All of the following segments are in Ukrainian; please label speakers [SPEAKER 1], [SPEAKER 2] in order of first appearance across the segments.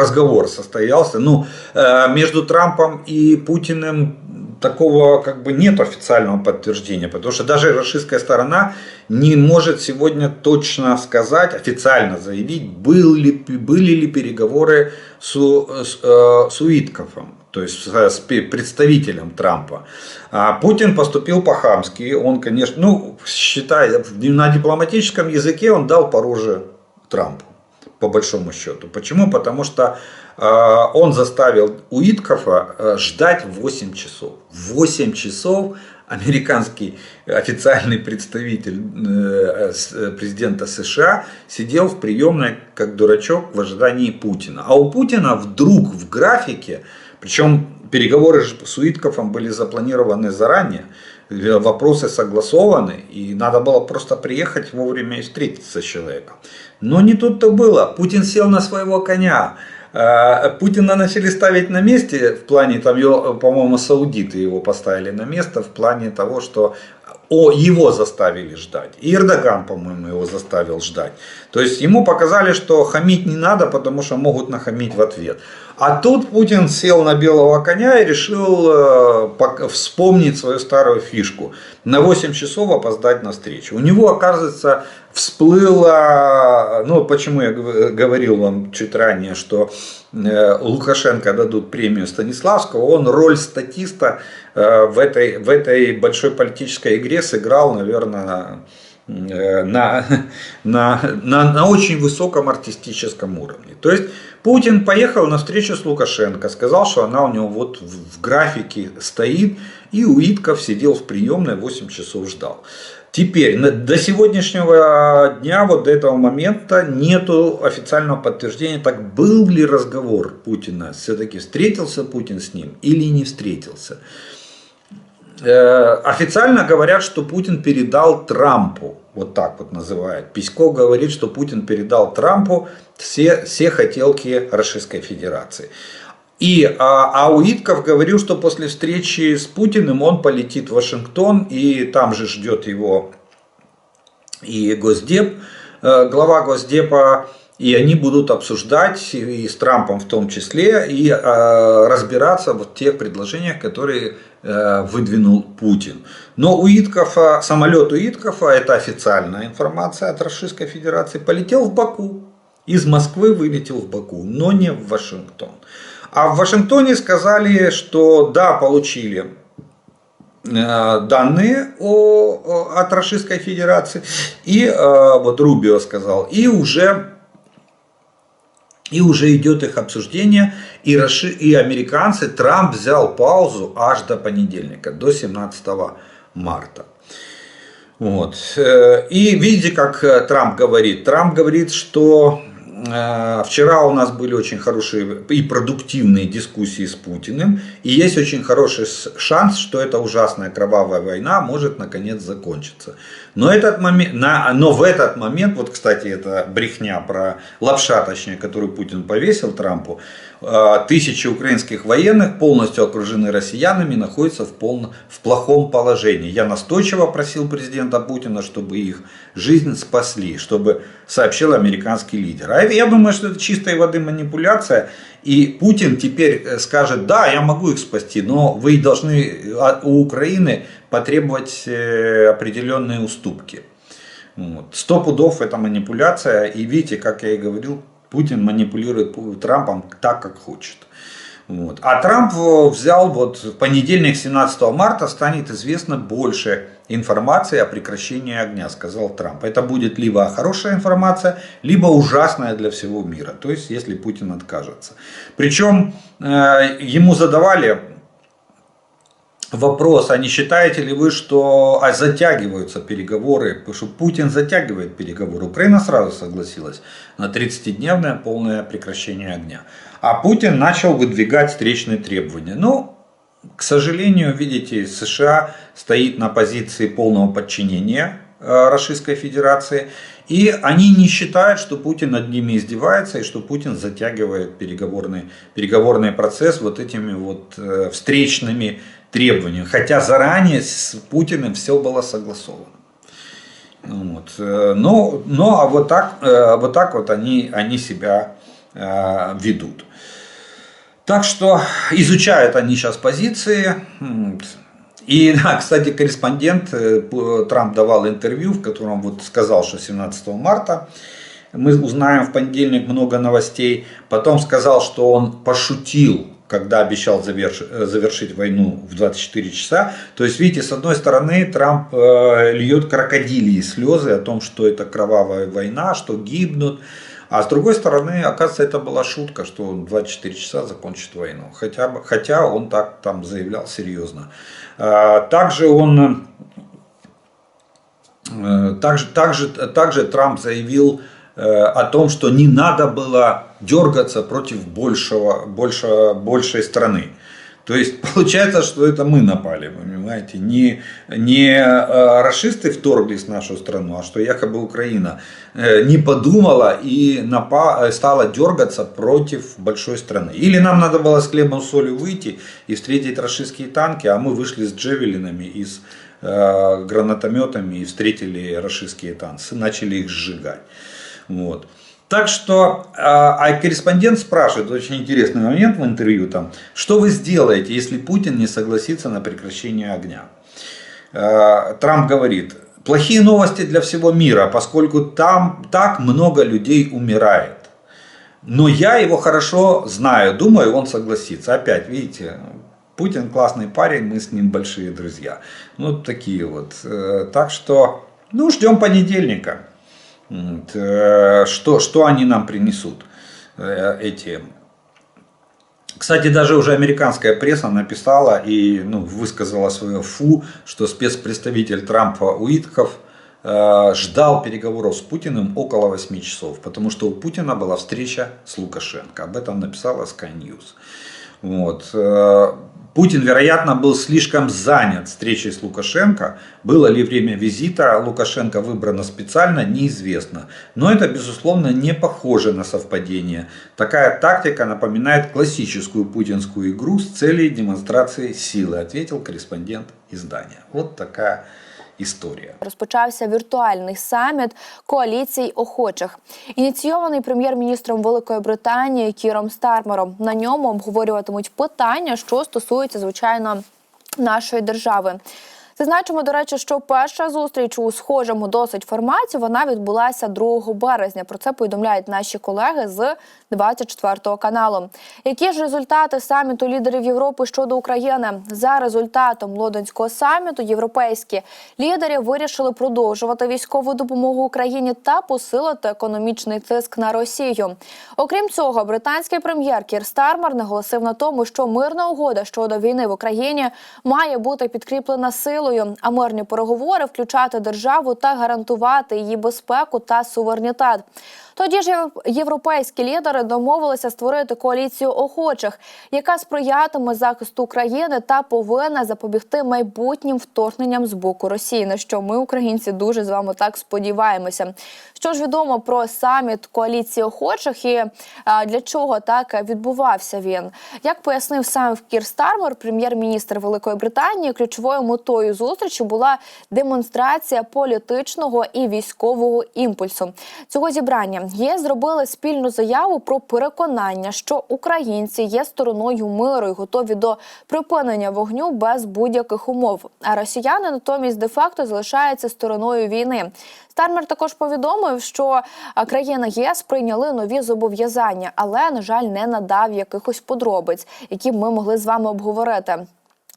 [SPEAKER 1] разговор состоялся. Ну, э, между Трампом и Путиным такого как бы нет официального подтверждения, потому что даже российская сторона не может сегодня точно сказать, официально заявить, был ли, были ли переговоры с, с, э, с Уиткофом, то есть с представителем Трампа. А Путин поступил по-хамски, он, конечно, ну, считая, на дипломатическом языке он дал пороже Трампу по большому счету. Почему? Потому что э, он заставил Уиткофа э, ждать 8 часов. 8 часов американский официальный представитель э, президента США сидел в приемной как дурачок в ожидании Путина. А у Путина вдруг в графике, причем переговоры с Уиткофом были запланированы заранее, вопросы согласованы, и надо было просто приехать вовремя и встретиться с человеком. Но не тут-то было. Путин сел на своего коня. Э, Путина начали ставить на месте в плане, там, по-моему, саудиты его поставили на место в плане того, что о, его заставили ждать. И Эрдоган, по-моему, его заставил ждать. То есть ему показали, что хамить не надо, потому что могут нахамить в ответ. А тут Путин сел на белого коня и решил э, вспомнить свою старую фишку. На 8 часов опоздать на встречу. У него, оказывается, всплыло, ну почему я говорил вам чуть ранее, что э, Лукашенко дадут премию Станиславского, он роль статиста э, в этой, в этой большой политической игре сыграл, наверное, на, на, на, на очень высоком артистическом уровне. То есть Путин поехал на встречу с Лукашенко, сказал, что она у него вот в графике стоит, и Уитков сидел в приемной 8 часов ждал. Теперь, до сегодняшнего дня, вот до этого момента, нету официального подтверждения, так был ли разговор Путина, все-таки встретился Путин с ним или не встретился. Э, официально говорят, что Путин передал Трампу, вот так вот называют. Песьков говорит, что Путин передал Трампу все, все хотелки Российской Федерации. И а, Ауитков говорил, что после встречи с Путиным он полетит в Вашингтон, и там же ждет его и Госдеп, э, глава Госдепа и они будут обсуждать, и с Трампом в том числе, и э, разбираться в тех предложениях, которые выдвинул Путин. Но у Иткофа, самолет у Иткофа, это официальная информация от Российской Федерации, полетел в Баку. Из Москвы вылетел в Баку, но не в Вашингтон. А в Вашингтоне сказали, что да, получили э, данные о, от Российской Федерации. И э, вот Рубио сказал, и уже и уже идет их обсуждение, и, расши... и американцы, Трамп взял паузу аж до понедельника, до 17 марта. Вот. Э, и видите, как э, Трамп говорит. Трамп говорит, что вчера у нас были очень хорошие и продуктивные дискуссии с Путиным. И есть очень хороший шанс, что эта ужасная кровавая война может наконец закончиться. Но, этот момент, но в этот момент, вот кстати, это брехня про лапша, точнее, которую Путин повесил Трампу, э, тысячи украинских военных полностью окружены россиянами, находятся в, полно, в плохом положении. Я настойчиво просил президента Путина, чтобы их жизнь спасли, чтобы сообщил американский лидер. А я думаю, что это чистой воды манипуляция. И Путин теперь э, скажет, да, я могу их спасти, но вы должны а, у Украины потребовать э, определенные уступки. Сто пудов это манипуляция. И видите, как я и говорил, Путин манипулирует Трампом так, как хочет. Вот. А Трамп взял вот в понедельник 17 марта станет известно больше информации о прекращении огня, сказал Трамп. Это будет либо хорошая информация, либо ужасная для всего мира. То есть, если Путин откажется. Причем э, ему задавали вопрос, а не считаете ли вы, что а затягиваются переговоры, потому что Путин затягивает переговоры. Украина сразу согласилась на 30-дневное полное прекращение огня. А Путин начал выдвигать встречные требования. Ну, к сожалению, видите, США стоит на позиции полного подчинения э, Российской Федерации. И они не считают, что Путин над ними издевается и что Путин затягивает переговорный, переговорный процесс вот этими вот э, встречными требованиями. Хотя заранее с Путиным все было согласовано. Вот. Э, но, но а вот так, вот так вот они, они себя ведут. Так что изучают они сейчас позиции. И, да, кстати, корреспондент э, Трамп давал интервью, в котором вот сказал, что 17 марта мы узнаем в понедельник много новостей. Потом сказал, что он пошутил, когда обещал э, завершить войну в 24 часа. То есть, видите, с одной стороны, Трамп э, льет крокодильи слезы о том, что это кровавая война, что гибнут. А с другой стороны, оказывается, это была шутка, что он 24 часа закончит войну. Хотя, хотя он так там заявлял серьезно. А, Также он Э, Также, также, также Трамп заявил э, о том, что не надо было дергаться против большего, больше, большей страны. То есть получается, что это мы напали, понимаете? Не, не э, расисты вторглись в нашу страну, а что якобы Украина э, не подумала и напа- э, стала дергаться против большой страны. Или нам надо было с хлебом солью выйти и встретить расистские танки, а мы вышли с джевелинами и с э, гранатометами и встретили расистские танцы, начали их сжигать. Вот. Так что, а а корреспондент спрашивает, очень интересный момент в интервью там, что вы сделаете, если Путин не согласится на прекращение огня? Э, Трамп говорит, плохие новости для всего мира, поскольку там так много людей умирает. Но я его хорошо знаю, думаю, он согласится. Опять, видите, Путин классный парень, мы с ним большие друзья. Ну, такие вот. Э, Так что, ну, ждем понедельника. Э, Что, что они нам принесут, э, эти кстати, даже уже американская пресса написала и ну, высказала свое фу, что спецпредставитель Трампа Уитков э, ждал переговоров с Путиным около 8 часов, потому что у Путина была встреча с Лукашенко. Об этом написала Sky News. Вот. Э, Путин, вероятно, был слишком занят встречей с Лукашенко. Было ли время визита Лукашенко выбрано специально, неизвестно. Но это, безусловно, не похоже на совпадение. Такая тактика напоминает классическую путинскую игру с целью демонстрации силы, ответил корреспондент издания. Вот такая історія.
[SPEAKER 2] Розпочався віртуальний саміт коаліцій охочих, ініційований прем'єр-міністром Великої Британії Кіром Стармером. На ньому обговорюватимуть питання, що стосуються звичайно нашої держави. Зазначимо, до речі, що перша зустріч у схожому досить форматі вона відбулася 2 березня. Про це повідомляють наші колеги з 24 каналу. Які ж результати саміту лідерів Європи щодо України? За результатом лондонського саміту європейські лідери вирішили продовжувати військову допомогу Україні та посилити економічний тиск на Росію. Окрім цього, британський прем'єр Кір Стармер наголосив на тому, що мирна угода щодо війни в Україні має бути підкріплена силою, а мирні переговори включати державу та гарантувати її безпеку та суверенітет. Тоді ж євро- європейські лідери домовилися створити коаліцію охочих, яка сприятиме захисту України та повинна запобігти майбутнім вторгненням з боку Росії. На що ми, українці, дуже з вами так сподіваємося. Що ж відомо про саміт коаліції охочих і для чого так відбувався він? Як пояснив сам Кір Стармер, прем'єр-міністр Великої Британії, ключовою метою зустрічі була демонстрація політичного і військового імпульсу цього зібрання. ЄС зробили спільну заяву про переконання, що українці є стороною миру і готові до припинення вогню без будь-яких умов. А росіяни натомість де-факто залишаються стороною війни. Стармер також повідомив, що країни ЄС прийняли нові зобов'язання, але на жаль не надав якихось подробиць, які ми могли з вами обговорити.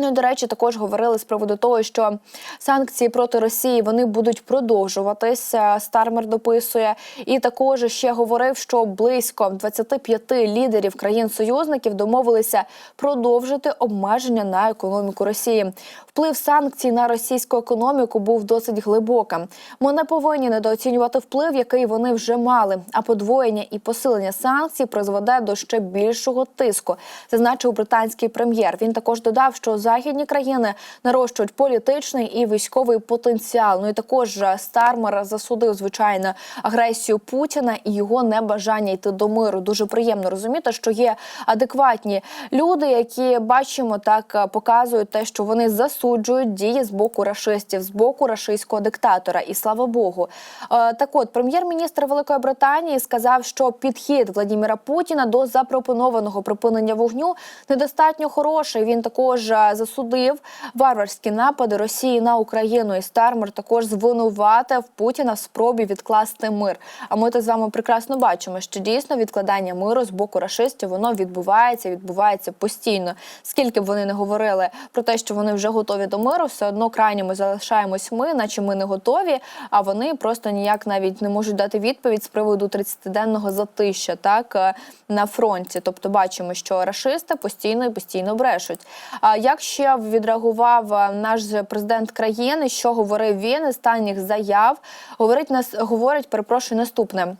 [SPEAKER 2] Ну, до речі, також говорили з приводу того, що санкції проти Росії вони будуть продовжуватись. е, Стармер дописує, і також ще говорив, що близько 25 лідерів країн-союзників домовилися продовжити обмеження на економіку Росії. Вплив санкцій на російську економіку був досить глибоким. Ми не повинні недооцінювати вплив, який вони вже мали. А подвоєння і посилення санкцій призведе до ще більшого тиску, зазначив британський прем'єр. Він також додав, що західні країни нарощують політичний і військовий потенціал. Ну і також Стармер засудив звичайно агресію Путіна і його небажання йти до миру. Дуже приємно розуміти, що є адекватні люди, які бачимо так е, показують те, що вони засуджують дії з боку рашистів, з боку рашистського диктатора. І слава Богу, Е, так от прем'єр-міністр Великої Британії сказав, що підхід Владіміра Путіна до запропонованого припинення вогню недостатньо хороший. Він також е, засудив варварські напади Росії на Україну. І Стармер також звинуватив Путіна в спробі відкласти мир. А ми то з вами прекрасно бачимо, що дійсно відкладання миру з боку рашистів воно відбувається, відбувається постійно. Скільки б вони не говорили про те, що вони вже готові до миру, все одно крайніми залишаємось ми, наче ми не готові. А вони просто ніяк навіть не можуть дати відповідь з приводу 30-денного затища, так е, на фронті. Тобто бачимо, що рашисти постійно і постійно брешуть. А як ще відреагував е, наш президент країни, що говорив він останніх заяв? Говорить нас, говорить, перепрошую, наступне.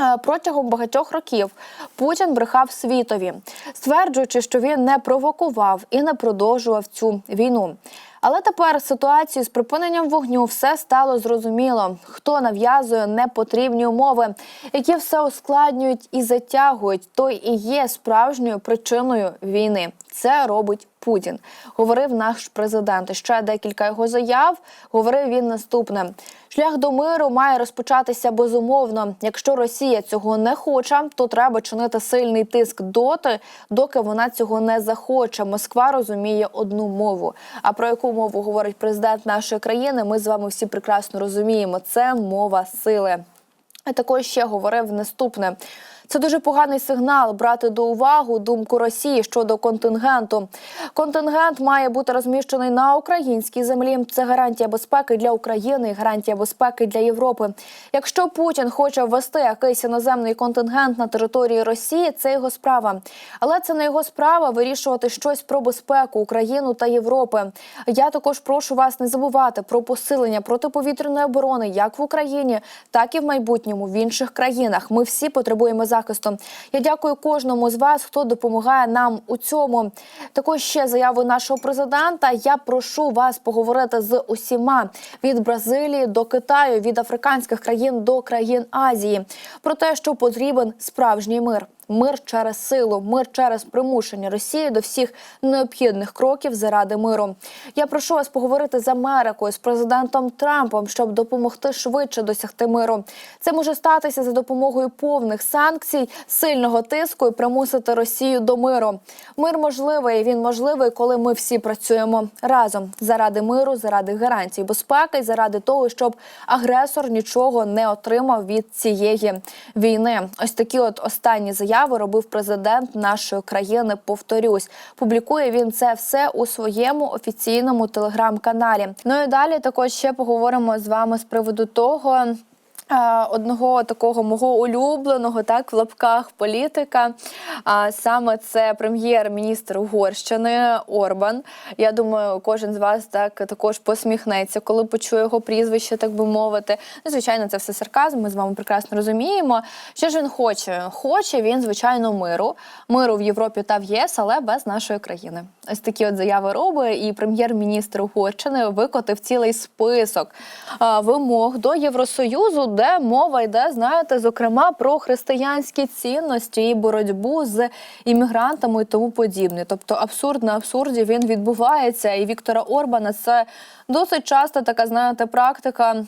[SPEAKER 2] Е, Протягом багатьох років Путін брехав світові, стверджуючи, що він не провокував і не продовжував цю війну. Але тепер ситуацію з припиненням вогню все стало зрозуміло, хто нав'язує непотрібні умови, які все ускладнюють і затягують, той і є справжньою причиною війни. Це робить Путін, говорив наш президент. Ще декілька його заяв. Говорив він наступне: шлях до миру має розпочатися безумовно. Якщо Росія цього не хоче, то треба чинити сильний тиск доти, доки вона цього не захоче. Москва розуміє одну мову. А про яку мову говорить президент нашої країни? Ми з вами всі прекрасно розуміємо. Це мова сили. А також ще говорив наступне. Це дуже поганий сигнал брати до уваги думку Росії щодо контингенту. Контингент має бути розміщений на українській землі. Це гарантія безпеки для України, і гарантія безпеки для Європи. Якщо Путін хоче ввести якийсь іноземний контингент на території Росії, це його справа. Але це не його справа вирішувати щось про безпеку Україну та Європи. Я також прошу вас не забувати про посилення протиповітряної оборони як в Україні, так і в майбутньому в інших країнах. Ми всі потребуємо захисту. Я дякую кожному з вас, хто допомагає нам у цьому. Також ще заяву нашого президента. Я прошу вас поговорити з усіма від Бразилії до Китаю, від африканських країн до країн Азії про те, що потрібен справжній мир. Мир через силу, мир через примушення Росії до всіх необхідних кроків заради миру. Я прошу вас поговорити з Америкою, з президентом Трампом, щоб допомогти швидше досягти миру. Це може статися за допомогою повних санкцій, сильного тиску і примусити Росію до миру. Мир можливий. Він можливий, коли ми всі працюємо разом заради миру, заради гарантій безпеки, заради того, щоб агресор нічого не отримав від цієї війни. Ось такі от останні заяви робив президент нашої країни. Повторюсь, публікує він це все у своєму офіційному телеграм-каналі. Ну і далі також ще поговоримо з вами з приводу того. Одного такого мого улюбленого, так в лапках політика. А саме це прем'єр-міністр Угорщини Орбан. Я думаю, кожен з вас так також посміхнеться, коли почує його прізвище, так би мовити. Ну, звичайно, це все сарказм. Ми з вами прекрасно розуміємо. Що ж він хоче? Хоче він, звичайно, миру, миру в Європі та в ЄС, але без нашої країни. Ось такі от заяви робить. І прем'єр-міністр Угорщини викотив цілий список вимог до Євросоюзу, де мова йде, знаєте, зокрема про християнські цінності і боротьбу з іммігрантами і тому подібне. Тобто абсурд на абсурді він відбувається. І Віктора Орбана це досить часто така, знаєте, практика.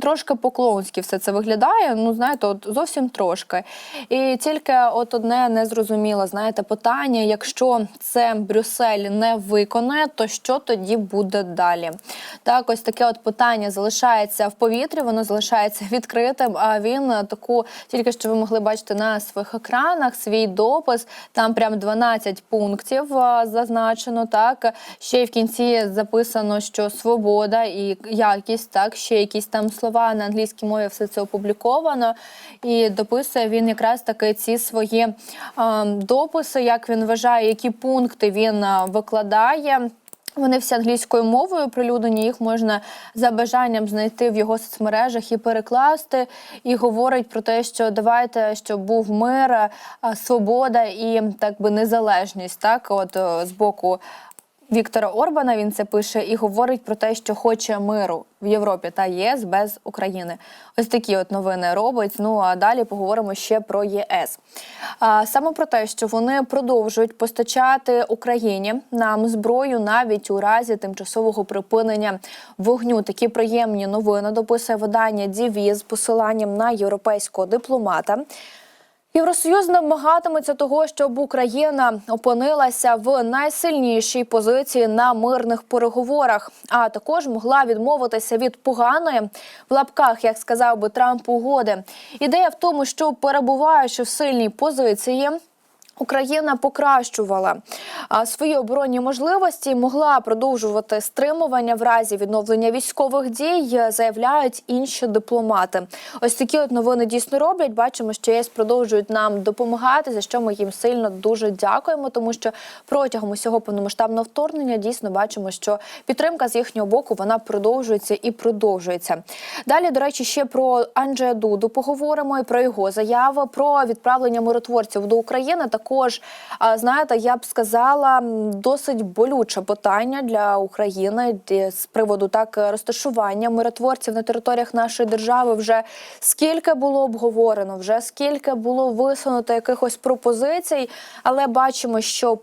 [SPEAKER 2] Трошки по-клоунськи все це виглядає. Ну знаєте, от зовсім трошки. І тільки от одне незрозуміле, знаєте, питання: якщо це Брюссель не виконає, то що тоді буде далі? Так, ось таке от питання залишається в повітрі, воно залишається відкритим. А він таку, тільки що ви могли бачити на своїх екранах, свій допис. Там прям 12 пунктів зазначено. Так ще й в кінці записано, що свобода і якість, так ще якісь там слова на англійській мові, все це опубліковано. І дописує він якраз таки ці свої е, дописи, як він вважає, які пункти він е, викладає. Вони всі англійською мовою прилюднені, їх можна за бажанням знайти в його соцмережах і перекласти. І говорить про те, що давайте, щоб був мир, е, свобода і так би незалежність, так от е, з боку Віктора Орбана. Він це пише і говорить про те, що хоче миру в Європі та ЄС без України. Ось такі от новини робить. Ну а далі поговоримо ще про ЄС. А, саме про те, що вони продовжують постачати Україні нам зброю навіть у разі тимчасового припинення вогню. Такі приємні новини дописує видання Діві з посиланням на європейського дипломата. Євросоюз намагатиметься того, щоб Україна опинилася в найсильнішій позиції на мирних переговорах, а також могла відмовитися від поганої в лапках, як сказав би Трамп, угоди. Ідея в тому, що перебуваючи в сильній позиції. Україна покращувала свої оборонні можливості, могла продовжувати стримування в разі відновлення військових дій, е, заявляють інші дипломати. Ось такі от новини дійсно роблять. Бачимо, що ЄС продовжують нам допомагати, за що ми їм сильно дуже дякуємо, тому що протягом усього повномасштабного вторгнення дійсно бачимо, що підтримка з їхнього боку вона продовжується і продовжується. Далі, до речі, ще про Анджея Дуду поговоримо і про його заяви про відправлення миротворців до України. Також знаєте, я б сказала досить болюче питання для України з приводу так розташування миротворців на територіях нашої держави. Вже скільки було обговорено, вже скільки було висунуто якихось пропозицій, але бачимо, що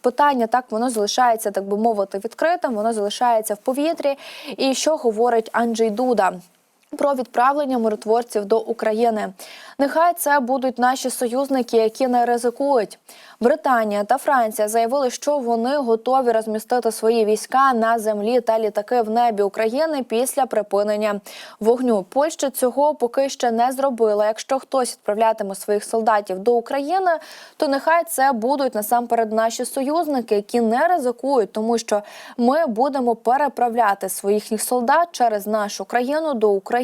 [SPEAKER 2] питання так воно залишається, так би мовити, відкритим, воно залишається в повітрі. І що говорить Анджей Дуда? Про відправлення миротворців до України. Нехай це будуть наші союзники, які не ризикують. Британія та Франція заявили, що вони готові розмістити свої війська на землі та літаки в небі України після припинення вогню. Польща цього поки ще не зробила. Якщо хтось відправлятиме своїх солдатів до України, то нехай це будуть насамперед наші союзники, які не ризикують, тому що ми будемо переправляти своїх солдат через нашу країну до України,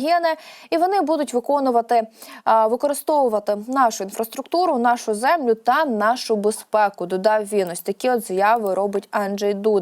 [SPEAKER 2] і вони будуть виконувати використовувати нашу інфраструктуру, нашу землю та нашу безпеку. Додав він ось такі от заяви робить Анджей Дуда.